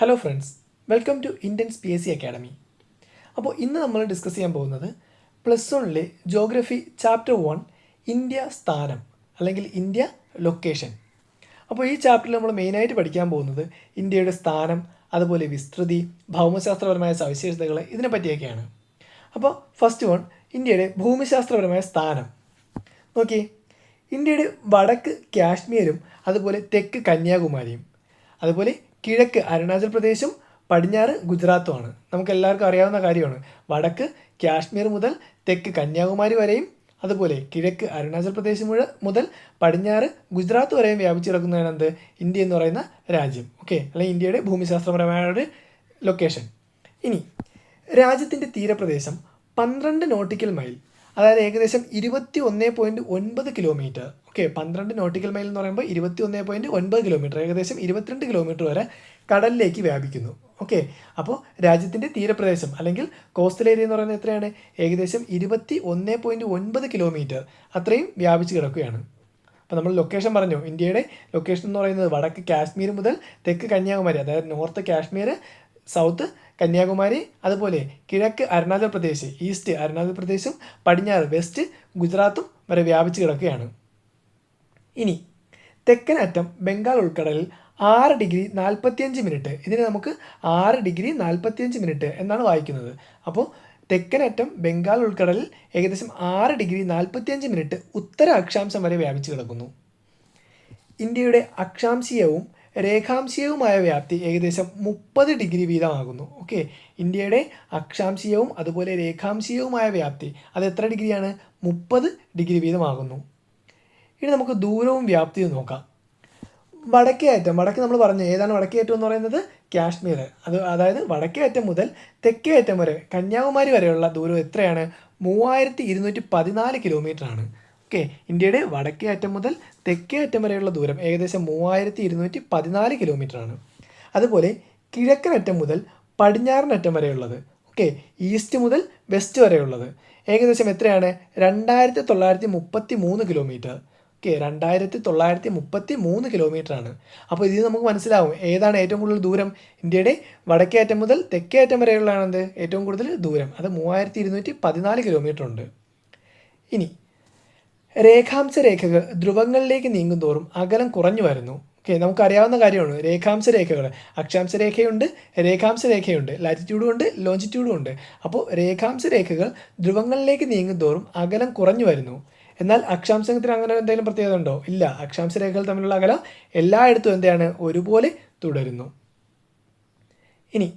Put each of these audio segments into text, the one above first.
Hello friends welcome to Indians P S C academy അപ്പോൾ ഇന്ന് നമ്മൾ ഡിസ്കസ് ചെയ്യാൻ പോകുന്നത് പ്ലസ് വണ്ണിലെ ജോഗ്രഫി ചാപ്റ്റർ വൺ ഇന്ത്യ സ്ഥാനം അല്ലെങ്കിൽ ഇന്ത്യ ലൊക്കേഷൻ അപ്പോൾ ഈ ചാപ്റ്ററിൽ നമ്മൾ മെയിനായിട്ട് പഠിക്കാൻ പോകുന്നത് ഇന്ത്യയുടെ സ്ഥാനം അതുപോലെ വിസ്തൃതി ഭൗമശാസ്ത്രപരമായ സവിശേഷതകൾ ഇതിനെ പറ്റിയൊക്കെയാണ് അപ്പോൾ ഫസ്റ്റ് വൺ ഇന്ത്യയുടെ ഭൂമിശാസ്ത്രപരമായ സ്ഥാനം. നോക്കി ഇന്ത്യയുടെ വടക്ക് കാശ്മീരും അതുപോലെ തെക്ക് കന്യാകുമാരിയും അതുപോലെ കിഴക്ക് അരുണാചൽ പ്രദേശും പടിഞ്ഞാറ് ഗുജറാത്തുമാണ്. നമുക്ക് എല്ലാവർക്കും അറിയാവുന്ന കാര്യമാണ്. വടക്ക് കാശ്മീർ മുതൽ തെക്ക് കന്യാകുമാരി വരെയും അതുപോലെ കിഴക്ക് അരുണാചൽ പ്രദേശ് മുതൽ പടിഞ്ഞാറ് ഗുജറാത്ത് വരെയും വ്യാപിച്ചു കിടക്കുന്നതാണ് എന്ത്? ഇന്ത്യ എന്ന് പറയുന്ന രാജ്യം. ഓക്കെ? അല്ലെങ്കിൽ ഇന്ത്യയുടെ ഭൂമിശാസ്ത്രപരമായ ഒരു ലൊക്കേഷൻ ഇനി രാജ്യത്തിന്റെ തീരപ്രദേശം പന്ത്രണ്ട് നോട്ടിക്കൽ മൈൽ അതായത് ഏകദേശം ഇരുപത്തി ഒന്ന് പോയിന്റ് ഒൻപത് കിലോമീറ്റർ ഓക്കെ പന്ത്രണ്ട് നോട്ടിക്കൽ മൈൽ എന്ന് പറയുമ്പോൾ ഇരുപത്തി ഒന്ന് പോയിന്റ് ഒൻപത് കിലോമീറ്റർ ഏകദേശം ഇരുപത്തിരണ്ട് കിലോമീറ്റർ വരെ കടലിലേക്ക് വ്യാപിക്കുന്നു. ഓക്കെ അപ്പോൾ രാജ്യത്തിന്റെ തീരപ്രദേശം അല്ലെങ്കിൽ കോസ്റ്റൽ ഏരിയ എന്ന് പറയുന്നത് എത്രയാണ്? ഏകദേശം ഇരുപത്തി ഒന്ന് പോയിന്റ് ഒൻപത് കിലോമീറ്റർ അത്രയും വ്യാപിച്ച് കിടക്കുകയാണ്. അപ്പോൾ നമ്മൾ ലൊക്കേഷൻ പറഞ്ഞു. ഇന്ത്യയുടെ ലൊക്കേഷൻ എന്ന് പറയുന്നത് വടക്ക് കാശ്മീർ മുതൽ തെക്ക് കന്യാകുമാരി അതായത് നോർത്ത് കാശ്മീർ സൗത്ത് കന്യാകുമാരി അതുപോലെ കിഴക്ക് അരുണാചൽ പ്രദേശ് ഈസ്റ്റ് അരുണാചൽ പ്രദേശും പടിഞ്ഞാറ് വെസ്റ്റ് ഗുജറാത്തും വരെ വ്യാപിച്ചു കിടക്കുകയാണ്. ഇനി തെക്കൻ അറ്റം ബംഗാൾ ഉൾക്കടലിൽ ആറ് ഡിഗ്രി നാൽപ്പത്തിയഞ്ച് മിനിറ്റ്. ഇതിനെ നമുക്ക് ആറ് ഡിഗ്രി നാൽപ്പത്തിയഞ്ച് മിനിറ്റ് എന്നാണ് വായിക്കുന്നത്. അപ്പോൾ തെക്കൻ അറ്റം ബംഗാൾ ഉൾക്കടലിൽ ഏകദേശം ആറ് ഡിഗ്രി നാൽപ്പത്തിയഞ്ച് മിനിറ്റ് ഉത്തര അക്ഷാംശം വരെ വ്യാപിച്ചു കിടക്കുന്നു. ഇന്ത്യയുടെ അക്ഷാംശീയവും രേഖാംശീയവുമായ വ്യാപ്തി ഏകദേശം മുപ്പത് ഡിഗ്രി വീതമാകുന്നു. ഓക്കെ? ഇന്ത്യയുടെ അക്ഷാംശീയവും അതുപോലെ രേഖാംശീയവുമായ വ്യാപ്തി അത് എത്ര ഡിഗ്രിയാണ്? മുപ്പത് ഡിഗ്രി വീതമാകുന്നു. ഇനി നമുക്ക് ദൂരവും വ്യാപ്തിയും നോക്കാം. വടക്കേ അറ്റം വടക്ക് നമ്മൾ പറഞ്ഞു ഏതാണ് വടക്കേ അറ്റം എന്ന് പറയുന്നത്? കാശ്മീർ അത് അതായത് വടക്കേ അറ്റം മുതൽ തെക്കേ അറ്റം വരെ കന്യാകുമാരി വരെയുള്ള ദൂരം എത്രയാണ്? മൂവായിരത്തി ഇരുന്നൂറ്റി പതിനാല് കിലോമീറ്റർ ഓക്കെ ഇന്ത്യയുടെ വടക്കേ അറ്റം മുതൽ തെക്കേ അറ്റം വരെയുള്ള ദൂരം ഏകദേശം മൂവായിരത്തി ഇരുന്നൂറ്റി പതിനാല് കിലോമീറ്റർ ആണ് അതുപോലെ കിഴക്കൻ അറ്റം മുതൽ പടിഞ്ഞാറൻ അറ്റം വരെയുള്ളത്. ഓക്കെ ഈസ്റ്റ് മുതൽ വെസ്റ്റ് വരെയുള്ളത്. ഏകദേശം എത്രയാണ്? രണ്ടായിരത്തി തൊള്ളായിരത്തി മുപ്പത്തി മൂന്ന് കിലോമീറ്റർ. ഓക്കെ രണ്ടായിരത്തി തൊള്ളായിരത്തി മുപ്പത്തി മൂന്ന് കിലോമീറ്റർ ആണ് അപ്പോൾ ഇതിൽ നമുക്ക് മനസ്സിലാവും ഏതാണ് ഏറ്റവും കൂടുതൽ ദൂരം? ഇന്ത്യയുടെ വടക്കേ അറ്റം മുതൽ തെക്കേ അറ്റം വരെയുള്ളതാണെന്ത്? ഏറ്റവും കൂടുതൽ ദൂരം. അത് മൂവായിരത്തി ഇരുന്നൂറ്റി പതിനാല് കിലോമീറ്റർ ഉണ്ട് ഇനി രേഖാംശ രേഖകൾ ധ്രുവങ്ങളിലേക്ക് നീങ്ങുന്തോറും അകലം കുറഞ്ഞു വരുന്നു. ഓക്കെ നമുക്കറിയാവുന്ന കാര്യമാണ്. രേഖാംശ രേഖകൾ അക്ഷാംശ രേഖയുണ്ട് രേഖാംശ രേഖയുണ്ട് ലാറ്റിറ്റ്യൂഡും ഉണ്ട് ലോഞ്ചിറ്റ്യൂഡും ഉണ്ട് അപ്പോൾ രേഖാംശ രേഖകൾ ധ്രുവങ്ങളിലേക്ക് നീങ്ങുന്തോറും അകലം കുറഞ്ഞു വരുന്നു. എന്നാൽ അക്ഷാംശത്തിന് അങ്ങനെ എന്തെങ്കിലും പ്രത്യേകത ഉണ്ടോ? ഇല്ല. അക്ഷാംശ രേഖകൾ തമ്മിലുള്ള അകലം എല്ലായിടത്തും എന്താണ്? ഒരുപോലെ തുടരുന്നു. ഇനി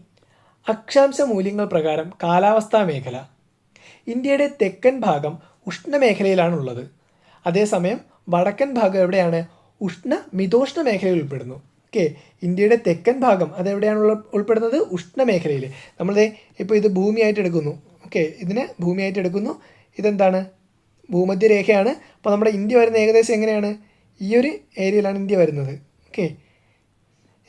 അക്ഷാംശ മൂല്യങ്ങൾ പ്രകാരം കാലാവസ്ഥാ മേഖല. ഇന്ത്യയുടെ തെക്കൻ ഭാഗം ഉഷ്ണമേഖലയിലാണുള്ളത്. അതേസമയം വടക്കൻ ഭാഗം എവിടെയാണ്? ഉഷ്ണ മിതോഷ്ണ മേഖലയിൽ ഉൾപ്പെടുന്നു. ഓക്കെ ഇന്ത്യയുടെ തെക്കൻ ഭാഗം അതെവിടെയാണ് ഉൾപ്പെടുന്നത്? ഉൾപ്പെടുന്നത് ഉഷ്ണമേഖലയിൽ നമ്മൾ ഇപ്പോൾ ഇത് ഭൂമിയായിട്ട് എടുക്കുന്നു. ഓക്കെ ഇതിനെ ഭൂമിയായിട്ട് എടുക്കുന്നു. ഇതെന്താണ്? ഭൂമധ്യരേഖയാണ്. അപ്പോൾ നമ്മുടെ ഇന്ത്യ വരുന്ന ഏകദേശം എങ്ങനെയാണ്? ഈ ഒരു ഏരിയയിലാണ് ഇന്ത്യ വരുന്നത്. ഓക്കെ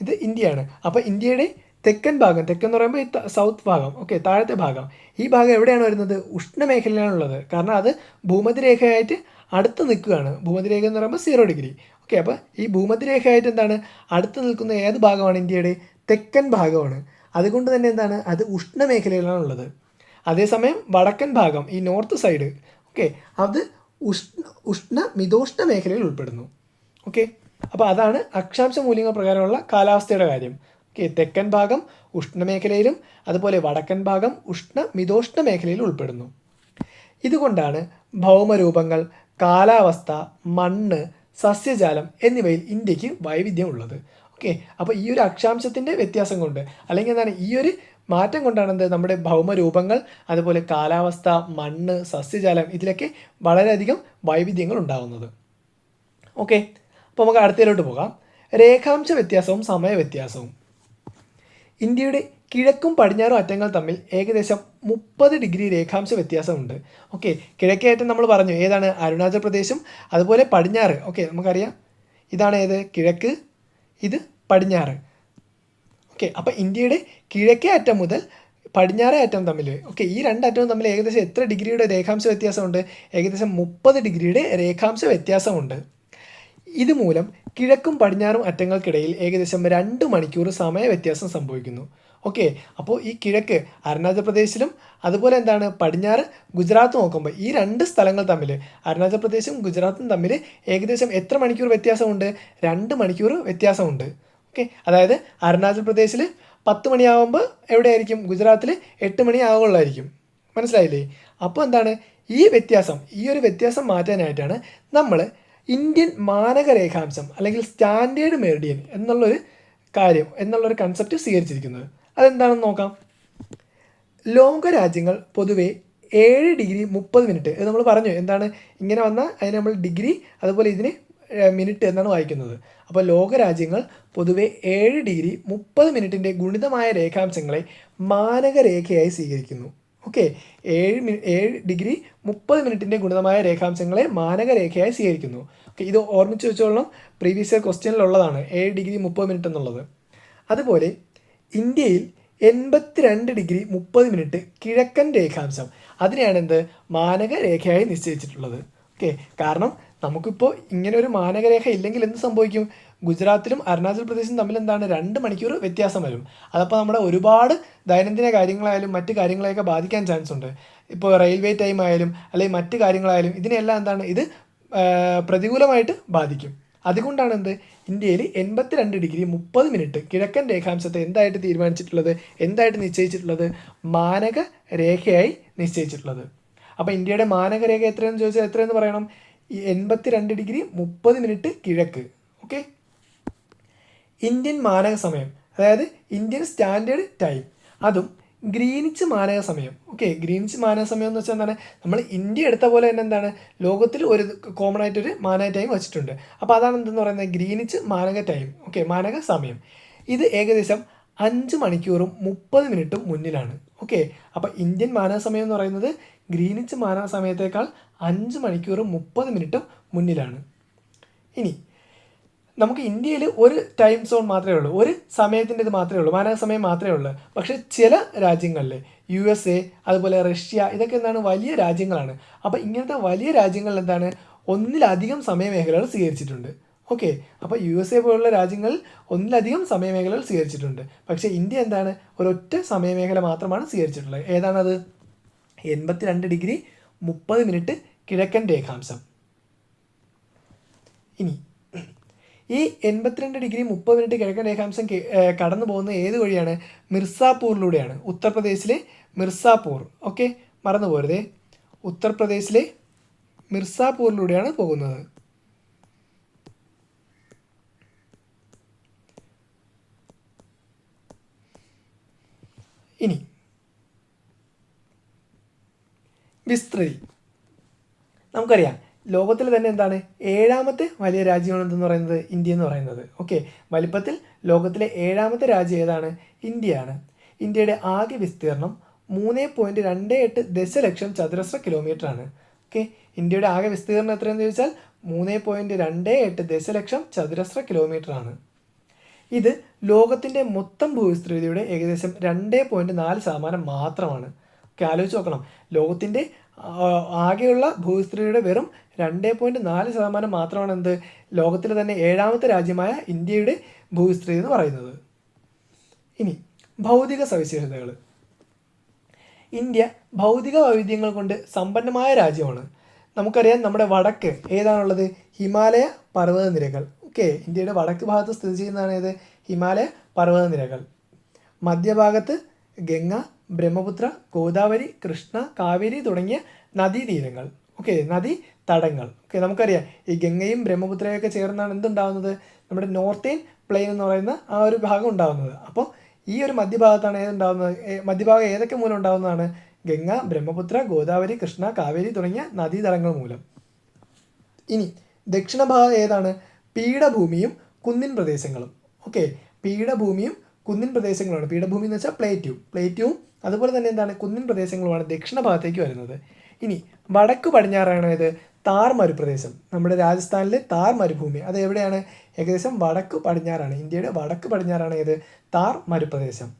ഇത് ഇന്ത്യയാണ്. അപ്പോൾ ഇന്ത്യയുടെ തെക്കൻ ഭാഗം തെക്കൻ എന്ന് പറയുമ്പോൾ ഈ സൗത്ത് ഭാഗം. ഓക്കെ താഴത്തെ ഭാഗം. ഈ ഭാഗം എവിടെയാണ് വരുന്നത്? ഉഷ്ണമേഖലയിലാണുള്ളത് കാരണം അത് ഭൂമധ്യരേഖയായിട്ട് അടുത്ത് നിൽക്കുകയാണ്. ഭൂമധ്യരേഖ എന്ന് പറയുമ്പോൾ സീറോ ഡിഗ്രി ഓക്കെ അപ്പോൾ ഈ ഭൂമധ്യരേഖയായിട്ട് എന്താണ്? അടുത്ത് നിൽക്കുന്ന ഏത് ഭാഗമാണ് ഇന്ത്യയുടെ? തെക്കൻ ഭാഗമാണ്. അതുകൊണ്ട് തന്നെ എന്താണ്? അത് ഉഷ്ണമേഖലയിലാണ് ഉള്ളത്. അതേസമയം വടക്കൻ ഭാഗം ഈ നോർത്ത് സൈഡ് ഓക്കെ അത് ഉഷ്ണ ഉഷ്ണ മിതോഷ്ണ മേഖലയിൽ ഉൾപ്പെടുന്നു. ഓക്കെ അപ്പോൾ അതാണ് അക്ഷാംശ മൂല്യങ്ങൾ പ്രകാരമുള്ള കാലാവസ്ഥയുടെ കാര്യം. ഓക്കെ തെക്കൻ ഭാഗം ഉഷ്ണമേഖലയിലും അതുപോലെ വടക്കൻ ഭാഗം ഉഷ്ണ മിതോഷ്ണ മേഖലയിൽ ഉൾപ്പെടുന്നു. ഇതുകൊണ്ടാണ് ഭൗമരൂപങ്ങൾ കാലാവസ്ഥ മണ്ണ് സസ്യജാലം എന്നിവയിൽ ഇന്ത്യയ്ക്ക് വൈവിധ്യം ഉള്ളത് ഓക്കെ? അപ്പോൾ ഈ ഒരു അക്ഷാംശത്തിന്റെ വ്യത്യാസം കൊണ്ട് അല്ലെങ്കിൽ എന്താണ് ഈ ഒരു മാറ്റം കൊണ്ടാണ് എന്ത് നമ്മുടെ ഭൗമരൂപങ്ങൾ അതുപോലെ കാലാവസ്ഥ മണ്ണ് സസ്യജാലം ഇതിലൊക്കെ വളരെയധികം വൈവിധ്യങ്ങൾ ഉണ്ടാകുന്നത് ഓക്കെ? അപ്പോൾ നമുക്ക് അടുത്തതിലോട്ട് പോകാം. രേഖാംശ വ്യത്യാസവും സമയ വ്യത്യാസവും. ഇന്ത്യയുടെ കിഴക്കും പടിഞ്ഞാറും അറ്റങ്ങൾ തമ്മിൽ ഏകദേശം മുപ്പത് ഡിഗ്രി രേഖാംശ വ്യത്യാസമുണ്ട്. ഓക്കെ കിഴക്കേ അറ്റം നമ്മൾ പറഞ്ഞു. ഏതാണ്? അരുണാചൽ പ്രദേശും അതുപോലെ പടിഞ്ഞാറ്. ഓക്കെ നമുക്കറിയാം. ഇതാണ് ഏത്? കിഴക്ക് ഇത് പടിഞ്ഞാറ്. ഓക്കെ അപ്പോൾ ഇന്ത്യയുടെ കിഴക്കേ അറ്റം മുതൽ പടിഞ്ഞാറേ അറ്റം തമ്മിൽ ഓക്കെ ഈ രണ്ട് അറ്റവും തമ്മിൽ ഏകദേശം എത്ര ഡിഗ്രിയുടെ രേഖാംശ വ്യത്യാസമുണ്ട്? ഏകദേശം മുപ്പത് ഡിഗ്രിയുടെ രേഖാംശ വ്യത്യാസമുണ്ട്. ഇതുമൂലം കിഴക്കും പടിഞ്ഞാറും അറ്റങ്ങൾക്കിടയിൽ ഏകദേശം രണ്ട് മണിക്കൂർ സമയ വ്യത്യാസം സംഭവിക്കുന്നു. ഓക്കെ അപ്പോൾ ഈ കിഴക്ക് അരുണാചൽ പ്രദേശിലും അതുപോലെ എന്താണ് പടിഞ്ഞാറ് ഗുജറാത്ത് നോക്കുമ്പോൾ ഈ രണ്ട് സ്ഥലങ്ങൾ തമ്മിൽ അരുണാചൽ പ്രദേശും ഗുജറാത്തും തമ്മിൽ ഏകദേശം എത്ര മണിക്കൂർ വ്യത്യാസമുണ്ട്? രണ്ട് മണിക്കൂർ വ്യത്യാസമുണ്ട്. ഓക്കെ അതായത് അരുണാചൽ പ്രദേശിൽ പത്ത് മണിയാവുമ്പോൾ എവിടെയായിരിക്കും? ഗുജറാത്തിൽ എട്ട് മണി ആകുള്ളായിരിക്കും മനസ്സിലായില്ലേ? അപ്പോൾ എന്താണ് ഈ വ്യത്യാസം? ഈ ഒരു വ്യത്യാസം മാറ്റാനായിട്ടാണ് നമ്മൾ ഇന്ത്യൻ മാനക രേഖാംശം അല്ലെങ്കിൽ സ്റ്റാൻഡേർഡ് മെറിഡിയൻ എന്നുള്ളൊരു കാര്യം എന്നുള്ളൊരു കൺസെപ്റ്റ് സ്വീകരിച്ചിരിക്കുന്നത്. അതെന്താണെന്ന് നോക്കാം. ലോക രാജ്യങ്ങൾ പൊതുവേ ഏഴ് ഡിഗ്രി മുപ്പത് മിനിറ്റ് ഇത് നമ്മൾ പറഞ്ഞു. എന്താണ്? ഇങ്ങനെ വന്നാൽ അതിന് നമ്മൾ ഡിഗ്രി അതുപോലെ ഇതിന് മിനിറ്റ് എന്നാണ് വായിക്കുന്നത്. അപ്പോൾ ലോകരാജ്യങ്ങൾ പൊതുവെ ഏഴ് ഡിഗ്രി മുപ്പത് മിനിറ്റിന്റെ ഗുണിതമായ രേഖാംശങ്ങളെ മാനക രേഖയായി സ്വീകരിക്കുന്നു. ഓക്കെ? ഏഴ് മിനി ഏഴ് ഡിഗ്രി മുപ്പത് മിനിറ്റിന്റെ ഗുണിതമായ രേഖാംശങ്ങളെ മാനക രേഖയായി സ്വീകരിക്കുന്നു. ഓക്കെ? ഇത് ഓർമ്മിച്ച് വെച്ചോളണം. Previous year ക്വസ്റ്റ്യനിലുള്ളതാണ്. ഏഴ് ഡിഗ്രി മുപ്പത് മിനിറ്റ് എന്നുള്ളത്. അതുപോലെ ഇന്ത്യയിൽ എൺപത്തിരണ്ട് ഡിഗ്രി മുപ്പത് മിനിറ്റ് കിഴക്കൻ രേഖാംശം. അതിനെയാണ് എന്ത്? മാനക രേഖയായി നിശ്ചയിച്ചിട്ടുള്ളത്. ഓക്കെ. കാരണം നമുക്കിപ്പോൾ ഇങ്ങനെ ഒരു മാനകരേഖ ഇല്ലെങ്കിൽ എന്ത് സംഭവിക്കും? ഗുജറാത്തിലും അരുണാചൽ പ്രദേശും തമ്മിൽ എന്താണ്? രണ്ട് മണിക്കൂർ വ്യത്യാസം വരും. അതപ്പോൾ നമ്മുടെ ഒരുപാട് ദൈനംദിന കാര്യങ്ങളായാലും മറ്റ് കാര്യങ്ങളെയൊക്കെ ബാധിക്കാൻ ചാൻസ് ഉണ്ട്. ഇപ്പോൾ റെയിൽവേ ടൈം ആയാലും അല്ലെങ്കിൽ മറ്റ് കാര്യങ്ങളായാലും ഇതിനെല്ലാം എന്താണ്? ഇത് പ്രതികൂലമായിട്ട് ബാധിക്കും. അതുകൊണ്ടാണ് എന്ത് ഇന്ത്യയിൽ എൺപത്തിരണ്ട് ഡിഗ്രി മുപ്പത് മിനിറ്റ് കിഴക്കൻ രേഖാംശത്തെ എന്തായിട്ട് തീരുമാനിച്ചിട്ടുള്ളത്? എന്തായിട്ട് നിശ്ചയിച്ചിട്ടുള്ളത്? മാനക രേഖയായി നിശ്ചയിച്ചിട്ടുള്ളത്. അപ്പോൾ ഇന്ത്യയുടെ മാനക രേഖ എത്രയെന്ന് ചോദിച്ചാൽ എത്രയെന്ന് പറയണം? എൺപത്തിരണ്ട് ഡിഗ്രി മുപ്പത് മിനിറ്റ് കിഴക്ക്. ഓക്കെ? ഇന്ത്യൻ മാനക സമയം അതായത് ഇന്ത്യൻ സ്റ്റാൻഡേർഡ് ടൈം. അതും ഗ്രീനിച്ച് മാനക സമയം. ഓക്കെ ഗ്രീനിച്ച് മാനക സമയം എന്ന് വെച്ചാൽ എന്താണ്? നമ്മൾ ഇന്ത്യ എടുത്ത പോലെ തന്നെ എന്താണ്? ലോകത്തിൽ ഒരു കോമൺ ആയിട്ടൊരു മാനക ടൈം വെച്ചിട്ടുണ്ട്. അപ്പോൾ അതാണ് എന്തെന്ന് പറയുന്നത്? ഗ്രീനിച്ച് മാനക ടൈം ഓക്കെ മാനക സമയം. ഇത് ഏകദേശം അഞ്ച് മണിക്കൂറും മുപ്പത് മിനിറ്റും മുന്നിലാണ്. ഓക്കെ അപ്പോൾ ഇന്ത്യൻ മാനക സമയം എന്ന് പറയുന്നത് ഗ്രീനിച്ച് മാനക സമയത്തേക്കാൾ അഞ്ച് മണിക്കൂറും മുപ്പത് മിനിറ്റും മുന്നിലാണ്. ഇനി നമുക്ക് ഇന്ത്യയിൽ ഒരു ടൈം സോൺ മാത്രമേ ഉള്ളൂ. ഒരു സമയത്തിന്റെ ഇത് മാത്രമേ ഉള്ളൂ. മാനക സമയം മാത്രമേ ഉള്ളൂ. പക്ഷേ ചില രാജ്യങ്ങളിൽ യു എസ് എ അതുപോലെ റഷ്യ ഇതൊക്കെ എന്താണ് വലിയ രാജ്യങ്ങളാണ്. അപ്പോൾ ഇങ്ങനത്തെ വലിയ രാജ്യങ്ങളിൽ എന്താണ്? ഒന്നിലധികം സമയമേഖലകൾ സ്വീകരിച്ചിട്ടുണ്ട്. ഓക്കെ അപ്പോൾ യു എസ് എ പോലുള്ള രാജ്യങ്ങളിൽ ഒന്നിലധികം സമയമേഖലകൾ സ്വീകരിച്ചിട്ടുണ്ട്. പക്ഷേ ഇന്ത്യ എന്താണ്? ഒരൊറ്റ സമയമേഖല മാത്രമാണ് സ്വീകരിച്ചിട്ടുള്ളത്. ഏതാണത്? എൺപത്തിരണ്ട് ഡിഗ്രി മുപ്പത് മിനിറ്റ് കിഴക്കൻ രേഖാംശം. ഇനി ഈ എൺപത്തിരണ്ട് ഡിഗ്രി മുപ്പത് മിനിറ്റ് കിഴക്കൻ രേഖാംശം കടന്നു പോകുന്ന ഏത് വഴിയാണ്? മിർസാപൂറിലൂടെയാണ്. ഉത്തർപ്രദേശിലെ മിർസാപൂർ. ഓക്കെ? മറന്നു പോരുതേ. ഉത്തർപ്രദേശിലെ മിർസാപൂറിലൂടെയാണ് പോകുന്നത്. ഇനി വിസ്തൃതി. നമുക്കറിയാം. ലോകത്തിൽ തന്നെ എന്താണ്? ഏഴാമത്തെ വലിയ രാജ്യമാണ് എന്തെന്ന് പറയുന്നത് ഇന്ത്യ എന്ന് പറയുന്നത്. ഓക്കെ വലിപ്പത്തിൽ ലോകത്തിലെ ഏഴാമത്തെ രാജ്യം ഏതാണ്? ഇന്ത്യയാണ്. ഇന്ത്യയുടെ ആകെ വിസ്തീർണം മൂന്ന് പോയിന്റ് രണ്ട് എട്ട് ദശലക്ഷം ചതുരശ്ര കിലോമീറ്റർ ആണ്. ഓക്കെ ഇന്ത്യയുടെ ആകെ വിസ്തീർണം എത്രയെന്ന് ചോദിച്ചാൽ മൂന്ന് പോയിന്റ് രണ്ട് എട്ട് ദശലക്ഷം ചതുരശ്ര കിലോമീറ്റർ ആണ്. ഇത് ലോകത്തിന്റെ മൊത്തം ഭൂവിസ്തൃതിയുടെ ഏകദേശം രണ്ട് പോയിന്റ് നാല് ശതമാനം മാത്രമാണ്. ഒക്കെ ആലോചിച്ച് നോക്കണം. ലോകത്തിന്റെ ആകെയുള്ള ഭൂവിസ്തൃതിയുടെ വെറും രണ്ട് പോയിന്റ് നാല് ശതമാനം മാത്രമാണ് എന്ത് ലോകത്തിലെ തന്നെ ഏഴാമത്തെ രാജ്യമായ ഇന്ത്യയുടെ ഭൂവിസ്തൃതി എന്ന് പറയുന്നത്. ഇനി ഭൗതിക സവിശേഷതകൾ ഇന്ത്യ ഭൗതിക വൈവിധ്യങ്ങൾ കൊണ്ട് സമ്പന്നമായ രാജ്യമാണ്. നമുക്കറിയാം നമ്മുടെ വടക്ക് ഏതാണുള്ളത്? ഹിമാലയ പർവതനിരകൾ. ഓക്കെ ഇന്ത്യയുടെ വടക്ക് ഭാഗത്ത് സ്ഥിതി ചെയ്യുന്നതാണ് ഏത്? ഹിമാലയ പർവതനിരകൾ. മധ്യഭാഗത്ത് ഗംഗ ബ്രഹ്മപുത്ര ഗോദാവരി കൃഷ്ണ കാവേരി തുടങ്ങിയ നദീതീരങ്ങൾ. ഓക്കെ നദി തടങ്ങൾ. ഓക്കെ നമുക്കറിയാം ഈ ഗംഗയും ബ്രഹ്മപുത്രയൊക്കെ ചേർന്നാണ് എന്തുണ്ടാവുന്നത്? നമ്മുടെ നോർത്തേൺ പ്ലെയിൻ എന്ന് പറയുന്ന ആ ഒരു ഭാഗം ഉണ്ടാകുന്നത് അപ്പോൾ ഈ ഒരു മധ്യഭാഗത്താണ് ഏതുണ്ടാവുന്നത്? മധ്യഭാഗം ഏതൊക്കെ മൂലം ഉണ്ടാകുന്നതാണ് ഗംഗ ബ്രഹ്മപുത്ര ഗോദാവരി കൃഷ്ണ കാവേരി തുടങ്ങിയ നദീതടങ്ങൾ മൂലം. ഇനി ദക്ഷിണഭാഗം ഏതാണ്? പീഠഭൂമിയും കുന്നിൻ പ്രദേശങ്ങളും. ഓക്കെ പീഠഭൂമിയും കുന്നിൻ പ്രദേശങ്ങളുമാണ് പീഠഭൂമി എന്ന് വെച്ചാൽ പ്ലേറ്റ്യൂ പ്ലേറ്റ്യൂവും അതുപോലെ തന്നെ എന്താണ്? കുന്നിൻ പ്രദേശങ്ങളുമാണ് ദക്ഷിണ ഭാഗത്തേക്ക് വരുന്നത്. ഇനി വടക്ക് പടിഞ്ഞാറാണ് ഇത് താർ മരുപ്രദേശം നമ്മുടെ രാജസ്ഥാനിലെ താർ മരുഭൂമി അത് എവിടെയാണ്? ഏകദേശം വടക്ക് പടിഞ്ഞാറാണ്. ഇന്ത്യയുടെ വടക്ക് പടിഞ്ഞാറാണ് ഇത് താർ മരുപ്രദേശം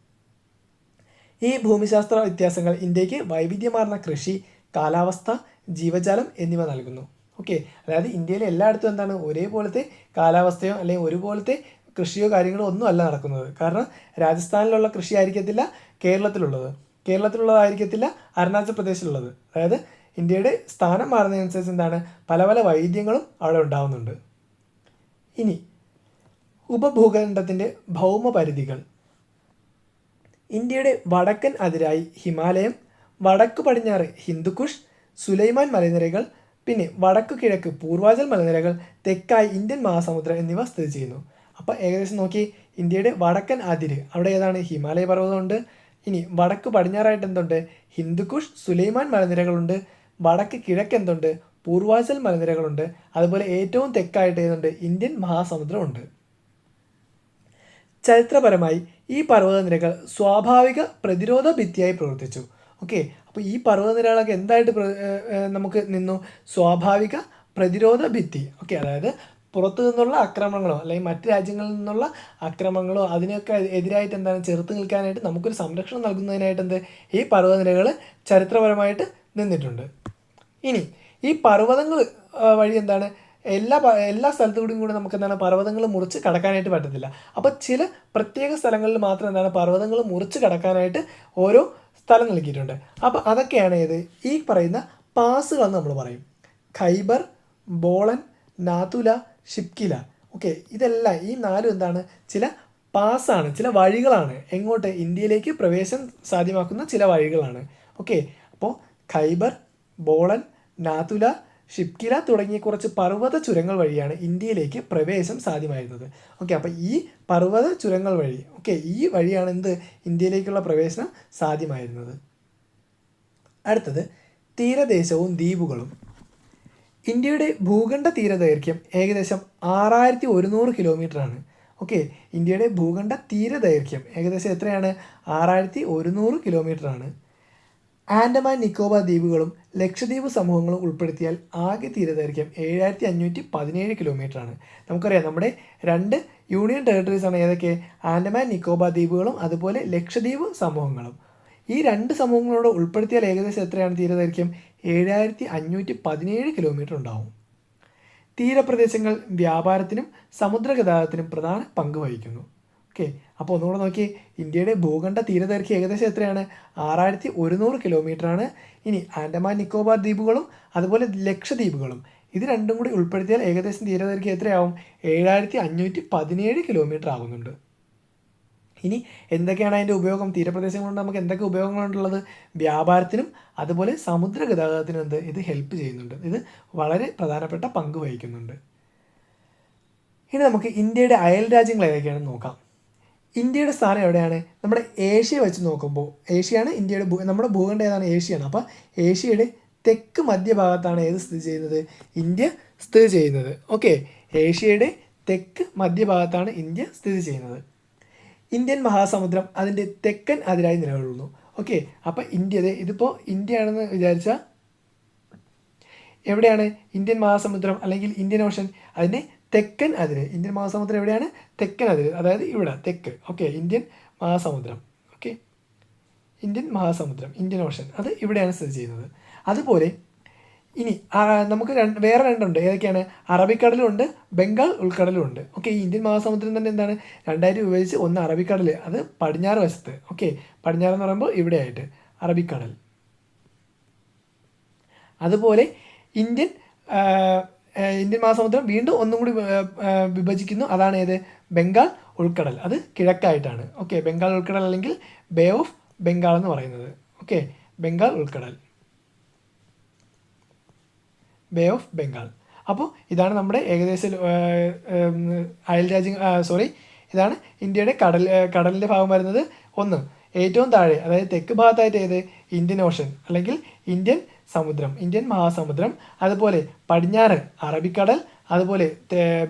ഈ ഭൂമിശാസ്ത്ര വ്യത്യാസങ്ങൾ ഇന്ത്യയ്ക്ക് വൈവിധ്യമാർന്ന കൃഷി കാലാവസ്ഥ ജീവജാലം എന്നിവ നൽകുന്നു. ഓക്കെ. അതായത് ഇന്ത്യയിലെ എല്ലായിടത്തും എന്താണ്? ഒരേപോലത്തെ കാലാവസ്ഥയോ അല്ലെങ്കിൽ ഒരുപോലത്തെ കൃഷിയോ കാര്യങ്ങളോ ഒന്നും അല്ല നടക്കുന്നത്. കാരണം രാജസ്ഥാനിലുള്ള കൃഷി ആയിരിക്കത്തില്ല കേരളത്തിലുള്ളത്. കേരളത്തിലുള്ളതായിരിക്കത്തില്ല അരുണാചൽ പ്രദേശിലുള്ളത്. അതായത് ഇന്ത്യയുടെ സ്ഥാനം മാറുന്നതനുസരിച്ച് എന്താണ്? പല പല വൈദ്യങ്ങളും അവിടെ ഉണ്ടാവുന്നുണ്ട്. ഇനി ഉപഭൂഖണ്ഡത്തിന്റെ ഭൗമപരിധികൾ. ഇന്ത്യയുടെ വടക്കൻ അതിരായി ഹിമാലയം വടക്കു പടിഞ്ഞാറ് ഹിന്ദുക്കുഷ് സുലൈമാൻ മലനിരകൾ പിന്നെ വടക്കു കിഴക്ക് പൂർവാചൽ മലനിരകൾ തെക്കായി ഇന്ത്യൻ മഹാസമുദ്രം എന്നിവ സ്ഥിതി ചെയ്യുന്നു. അപ്പോൾ ഏകദേശം നോക്കി ഇന്ത്യയുടെ വടക്കൻ അതിര്. അവിടെ ഏതാണ്? ഹിമാലയ പർവതമുണ്ട്. ഇനി വടക്ക് പടിഞ്ഞാറായിട്ട് എന്തുണ്ട്? ഹിന്ദുക്കുഷ് സുലൈമാൻ മലനിരകളുണ്ട്. വടക്ക് കിഴക്ക് എന്തുണ്ട്? പൂർവാചൽ മലനിരകളുണ്ട്. അതുപോലെ ഏറ്റവും തെക്കായിട്ട് ഏതുണ്ട്? ഇന്ത്യൻ മഹാസമുദ്രമുണ്ട്. ചരിത്രപരമായി ഈ പർവതനിരകൾ സ്വാഭാവിക പ്രതിരോധ ഭിത്തിയായി പ്രവർത്തിച്ചു. ഓക്കെ അപ്പോൾ ഈ പർവതനിരകളൊക്കെ എന്തായിട്ട് നമുക്ക് നിന്നു? സ്വാഭാവിക പ്രതിരോധ ഭിത്തി. ഓക്കെ അതായത് പുറത്തു നിന്നുള്ള ആക്രമണങ്ങളോ അല്ലെങ്കിൽ മറ്റ് രാജ്യങ്ങളിൽ നിന്നുള്ള ആക്രമണങ്ങളോ അതിനൊക്കെ എതിരായിട്ട് എന്താണ് ചെറുത്ത് നിൽക്കാനായിട്ട് നമുക്കൊരു സംരക്ഷണം നൽകുന്നതിനായിട്ട് എന്ത്? ഈ പർവതനിരകൾ ചരിത്രപരമായിട്ട് നിന്നിട്ടുണ്ട്. ഇനി ഈ പർവതങ്ങൾ വഴി എന്താണ്? എല്ലാ എല്ലാ സ്ഥലത്തുകൂടിയും കൂടി നമുക്ക് എന്താണ് പർവതങ്ങൾ മുറിച്ച് കടക്കാനായിട്ട് പറ്റത്തില്ല. അപ്പോൾ ചില പ്രത്യേക സ്ഥലങ്ങളിൽ മാത്രം എന്താണ് പർവതങ്ങൾ മുറിച്ച് കടക്കാനായിട്ട് ഓരോ സ്ഥലം നൽകിയിട്ടുണ്ട്. അപ്പോൾ അതൊക്കെയാണ് ഏത്? ഈ പറയുന്ന പാസുകളെന്ന് നമ്മൾ പറയും. ഖൈബർ ബോളൻ നാതുല ഷിപ്കില ഓക്കെ ഇതെല്ലാം ഈ നാലും എന്താണ്? ചില പാസ്സാണ് ചില വഴികളാണ്. എങ്ങോട്ട്? ഇന്ത്യയിലേക്ക് പ്രവേശനം സാധ്യമാക്കുന്ന ചില വഴികളാണ്. ഓക്കെ അപ്പോൾ ഖൈബർ ബോളൻ നാതുല ഷിപ്കില തുടങ്ങിയ കുറച്ച് പർവത ചുരങ്ങൾ വഴിയാണ് ഇന്ത്യയിലേക്ക് പ്രവേശം സാധ്യമായിരുന്നത്. ഓക്കെ അപ്പോൾ ഈ പർവത ചുരങ്ങൾ വഴി ഓക്കെ ഈ വഴിയാണ് എന്ത്? ഇന്ത്യയിലേക്കുള്ള പ്രവേശനം സാധ്യമായിരുന്നത്. അടുത്തത് തീരദേശവും ദ്വീപുകളും. ഇന്ത്യയുടെ ഭൂഖണ്ഡ തീരദൈർഘ്യം ഏകദേശം ആറായിരത്തി ഒരുന്നൂറ് കിലോമീറ്ററാണ്. ഓക്കെ ഇന്ത്യയുടെ ഭൂഖണ്ഡ തീരദൈർഘ്യം ഏകദേശം എത്രയാണ്? ആറായിരത്തി ഒരുന്നൂറ് കിലോമീറ്ററാണ്. ആൻഡമാൻ നിക്കോബാർ ദ്വീപുകളും ലക്ഷദ്വീപ് സമൂഹങ്ങളും ഉൾപ്പെടുത്തിയാൽ ആകെ തീരദൈർഘ്യം ഏഴായിരത്തി അഞ്ഞൂറ്റി പതിനേഴ് കിലോമീറ്ററാണ്. നമുക്കറിയാം നമ്മുടെ രണ്ട് യൂണിയൻ ടെറിട്ടറീസ് ആണ് ഏതൊക്കെ? ആൻഡമാൻ നിക്കോബാർ ദ്വീപുകളും അതുപോലെ ലക്ഷദ്വീപ് സമൂഹങ്ങളും. ഈ രണ്ട് സമൂഹങ്ങളോട് ഉൾപ്പെടുത്തിയാൽ ഏകദേശം എത്രയാണ് തീരദൈർഘ്യം? ഏഴായിരത്തി അഞ്ഞൂറ്റി പതിനേഴ് കിലോമീറ്റർ ഉണ്ടാവും. തീരപ്രദേശങ്ങൾ വ്യാപാരത്തിനും സമുദ്രഗതാഗതത്തിനും പ്രധാന പങ്ക് വഹിക്കുന്നു. ഓക്കെ അപ്പോൾ ഒന്നുകൂടെ നോക്കി ഇന്ത്യയുടെ ഭൂഖണ്ഡ തീരദൈർഘ്യം ഏകദേശം എത്രയാണ്? ആറായിരത്തി ഒരുന്നൂറ് കിലോമീറ്ററാണ് ഇനി ആൻഡമാൻ നിക്കോബാർ ദ്വീപുകളും അതുപോലെ ലക്ഷദ്വീപുകളും ഇത് രണ്ടും കൂടി ഉൾപ്പെടുത്തിയാൽ ഏകദേശം തീരദൈർഘ്യം എത്രയാവും? ഏഴായിരത്തി അഞ്ഞൂറ്റി പതിനേഴ് കിലോമീറ്റർ ആകുന്നുണ്ട് ഇനി എന്തൊക്കെയാണ് അതിന്റെ ഉപയോഗം? തീരപ്രദേശങ്ങൾ കൊണ്ട് നമുക്ക് എന്തൊക്കെ ഉപയോഗങ്ങളുണ്ടുള്ളത് വ്യാപാരത്തിനും അതുപോലെ സമുദ്ര ഗതാഗതത്തിനും എന്ത് ഇത് ഹെൽപ്പ് ചെയ്യുന്നുണ്ട്. ഇത് വളരെ പ്രധാനപ്പെട്ട പങ്ക് വഹിക്കുന്നുണ്ട്. ഇനി നമുക്ക് ഇന്ത്യയുടെ അയൽ രാജ്യങ്ങൾ ഏതൊക്കെയാണെന്ന് നോക്കാം. ഇന്ത്യയുടെ സ്ഥാനം എവിടെയാണ്? നമ്മുടെ ഏഷ്യ വെച്ച് നോക്കുമ്പോൾ ഏഷ്യയാണ് ഇന്ത്യയുടെ ഭൂ നമ്മുടെ ഭൂഖണ്ഡം ഏതാണ്? ഏഷ്യയാണ്. അപ്പോൾ ഏഷ്യയുടെ തെക്ക് മധ്യഭാഗത്താണ് ഏത് സ്ഥിതി ചെയ്യുന്നത്? ഇന്ത്യ സ്ഥിതി ചെയ്യുന്നത്. ഓക്കെ ഏഷ്യയുടെ തെക്ക് മധ്യഭാഗത്താണ് ഇന്ത്യ സ്ഥിതി ചെയ്യുന്നത്. ഇന്ത്യൻ മഹാസമുദ്രം അതിന്റെ തെക്കൻ അതിരായി നിലകൊള്ളുന്നു. ഓക്കെ അപ്പോൾ ഇന്ത്യ ഇതിപ്പോൾ ഇന്ത്യയാണെന്ന് വിചാരിച്ചാൽ എവിടെയാണ്? ഇന്ത്യൻ മഹാസമുദ്രം അല്ലെങ്കിൽ ഇന്ത്യൻ ഓഷൻ അതിന്റെ തെക്കൻ അതിര് ഇന്ത്യൻ മഹാസമുദ്രം എവിടെയാണ്? തെക്കൻ അതിര് അതായത് ഇവിടെ തെക്ക്. ഓക്കെ ഇന്ത്യൻ മഹാസമുദ്രം. ഓക്കെ ഇന്ത്യൻ മഹാസമുദ്രം ഇന്ത്യൻ ഓഷൻ അത് ഇവിടെയാണ് സ്ഥിതി ചെയ്യുന്നത്. അതുപോലെ ഇനി നമുക്ക് രണ്ട് വേറെ രണ്ടുണ്ട്. ഏതൊക്കെയാണ്? അറബിക്കടലുണ്ട് ബംഗാൾ ഉൾക്കടലും ഉണ്ട്. ഓക്കെ ഇന്ത്യൻ മഹാസമുദ്രം തന്നെ എന്താണ്? രണ്ടായിട്ട് വിഭജിച്ച് ഒന്ന് അറബിക്കടൽ അത് പടിഞ്ഞാറ് വശത്ത്. ഓക്കെ പടിഞ്ഞാറ് എന്ന് പറയുമ്പോൾ ഇവിടെയായിട്ട് അറബിക്കടൽ. അതുപോലെ ഇന്ത്യൻ ഇന്ത്യൻ മഹാസമുദ്രം വീണ്ടും ഒന്നും കൂടി വിഭജിക്കുന്നു. അതാണ് ഏത്? ബംഗാൾ ഉൾക്കടൽ. അത് കിഴക്കായിട്ടാണ്. ഓക്കെ ബംഗാൾ ഉൾക്കടൽ അല്ലെങ്കിൽ ബേ ഓഫ് ബംഗാൾ എന്ന് പറയുന്നത്. ഓക്കെ ബംഗാൾ ഉൾക്കടൽ. ബേ ഓഫ് ബംഗാൾ അപ്പോൾ ഇതാണ് നമ്മുടെ ഏകദേശ അയൽ രാജ്യം സോറി ഇതാണ് ഇന്ത്യയുടെ കടൽ കടലിന്റെ ഭാഗം വരുന്നത് ഒന്ന്. ഏറ്റവും താഴെ അതായത് തെക്ക് ഭാഗത്തായിട്ട് ഏത്? ഇന്ത്യൻ ഓഷൻ അല്ലെങ്കിൽ ഇന്ത്യൻ സമുദ്രം ഇന്ത്യൻ മഹാസമുദ്രം. അതുപോലെ പടിഞ്ഞാറ് അറബിക്കടൽ അതുപോലെ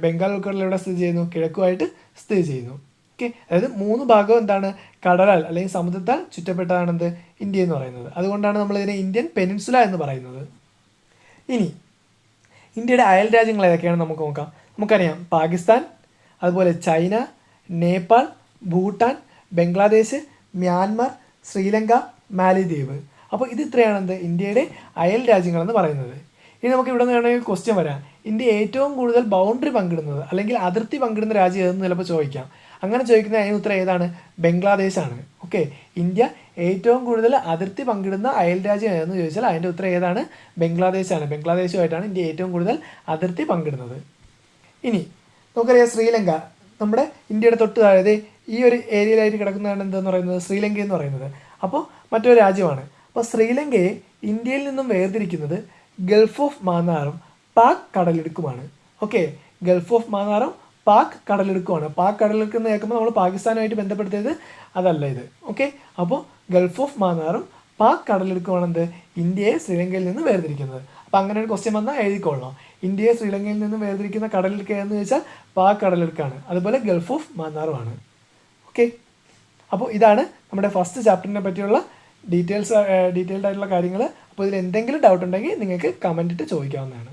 ബംഗാൾ ഉൾക്കടലിലൂടെ സ്ഥിതി ചെയ്യുന്നു? കിഴക്കുമായിട്ട് സ്ഥിതി ചെയ്യുന്നു. ഓക്കെ അതായത് മൂന്ന് ഭാഗം എന്താണ്? കടലാൽ അല്ലെങ്കിൽ സമുദ്രത്താൽ ചുറ്റപ്പെട്ടതാണെന്ത്? ഇന്ത്യ എന്ന് പറയുന്നത്. അതുകൊണ്ടാണ് നമ്മൾ ഇതിനെ ഇന്ത്യൻ പെനിൻസുല എന്ന് പറയുന്നത്. ഇനി ഇന്ത്യയുടെ അയൽ രാജ്യങ്ങൾ ഏതൊക്കെയാണെന്ന് നമുക്ക് നോക്കാം. നമുക്കറിയാം പാകിസ്ഥാൻ അതുപോലെ ചൈന നേപ്പാൾ ഭൂട്ടാൻ ബംഗ്ലാദേശ് മ്യാൻമർ ശ്രീലങ്ക മാലിദ്വീപ്. അപ്പോൾ ഇത് ഇത്രയാണ് എന്ത് ഇന്ത്യയുടെ അയൽ രാജ്യങ്ങളെന്ന് പറയുന്നത്. ഇനി നമുക്ക് ഇവിടെ നിന്ന് വേണമെങ്കിൽ ക്വസ്റ്റ്യൻ വരാം. ഇന്ത്യ ഏറ്റവും കൂടുതൽ ബൗണ്ടറി പങ്കിടുന്നത് അല്ലെങ്കിൽ അതിർത്തി പങ്കിടുന്ന രാജ്യം ഏതെന്ന് ചിലപ്പോൾ ചോദിക്കാം. അങ്ങനെ ചോദിക്കുന്ന അതിന് ഉത്തരം ഏതാണ്? ബംഗ്ലാദേശാണ്. ഓക്കെ ഇന്ത്യ ഏറ്റവും കൂടുതൽ അതിർത്തി പങ്കിടുന്ന അയൽ രാജ്യം ഏതെന്ന് ചോദിച്ചാൽ അതിന്റെ ഉത്തരം ഏതാണ്? ബംഗ്ലാദേശാണ്. ബംഗ്ലാദേശുമായിട്ടാണ് ഇന്ത്യ ഏറ്റവും കൂടുതൽ അതിർത്തി പങ്കിടുന്നത്. ഇനി നമുക്കറിയാം ശ്രീലങ്ക. നമ്മുടെ ഇന്ത്യയുടെ തൊട്ട് താഴെ ഈ ഒരു ഏരിയയിലായിട്ട് കിടക്കുന്നതാണ് എന്തെന്ന് പറയുന്നത്? ശ്രീലങ്ക എന്ന് പറയുന്നത്. അപ്പോൾ മറ്റൊരു രാജ്യമാണ്. അപ്പോൾ ശ്രീലങ്കയെ ഇന്ത്യയിൽ നിന്നും വേർതിരിക്കുന്നത് ഗൾഫ് ഓഫ് മാന്നാറും പാക് കടലിടുക്കുമാണ്. ഓക്കെ? ഗൾഫ് ഓഫ് മാന്നാറും പാക് കടലെടുക്കുവാണ്. പാക് കടലെടുക്കുന്ന കേൾക്കുമ്പോൾ നമ്മൾ പാകിസ്ഥാനുമായിട്ട് ബന്ധപ്പെടുത്തിയത് അതല്ല ഇത്. ഓക്കെ അപ്പോൾ ഗൾഫ് ഓഫ് മാന്നാറും പാക് കടലിടുക്കുമാണ് എന്ത്? ഇന്ത്യയെ ശ്രീലങ്കയിൽ നിന്ന് വേർതിരിക്കുന്നത്. അപ്പോൾ അങ്ങനെ ഒരു ക്വസ്റ്റ്യൻ വന്നാൽ എഴുതിക്കൊള്ളണം. ഇന്ത്യയെ ശ്രീലങ്കയിൽ നിന്ന് വേർതിരിക്കുന്ന കടലെടുക്കുക എന്ന് ചോദിച്ചാൽ പാക് കടലെടുക്കാണ്. അതുപോലെ ഗൾഫ് ഓഫ് മാന്നാറുമാണ് ഓക്കെ അപ്പോൾ ഇതാണ് നമ്മുടെ ഫസ്റ്റ് ചാപ്റ്ററിനെ പറ്റിയുള്ള ഡീറ്റെയിൽസ് ഡീറ്റെയിൽഡ് ആയിട്ടുള്ള കാര്യങ്ങൾ. അപ്പോൾ ഇതിൽ എന്തെങ്കിലും ഡൗട്ട് ഉണ്ടെങ്കിൽ നിങ്ങൾക്ക് കമന്റ് ഇട്ട് ചോദിക്കാവുന്നതാണ്.